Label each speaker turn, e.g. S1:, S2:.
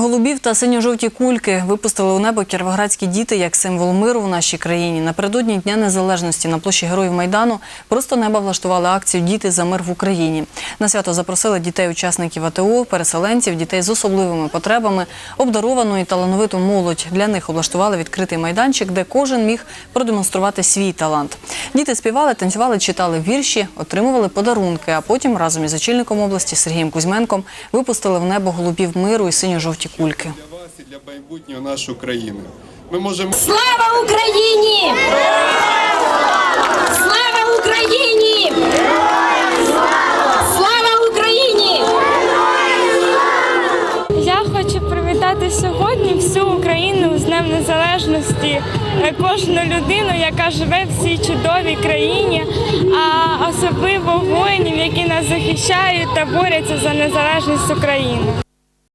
S1: Голубів та синьо-жовті кульки випустили у небо кіровоградські діти як символ миру в нашій країні. Напередодні Дня Незалежності на площі Героїв Майдану просто неба влаштували акцію Діти за мир в Україні. На свято запросили дітей-учасників АТО, переселенців, дітей з особливими потребами, обдаровану і талановиту молодь. Для них облаштували відкритий майданчик, де кожен міг продемонструвати свій талант. Діти співали, танцювали, читали вірші, отримували подарунки, а потім разом із очільником області Сергієм Кузьменком випустили в небо голубів миру і синьо-жовті кульки.
S2: для вас і для майбутнього нашої країни. Ми можемо
S3: Слава Україні! Слава Україні! Слава Україні!
S4: Я хочу привітати сьогодні всю Україну з Днем Незалежності, кожну людину, яка живе в цій чудовій країні, а особливо воїнів, які нас захищають та борються за незалежність України.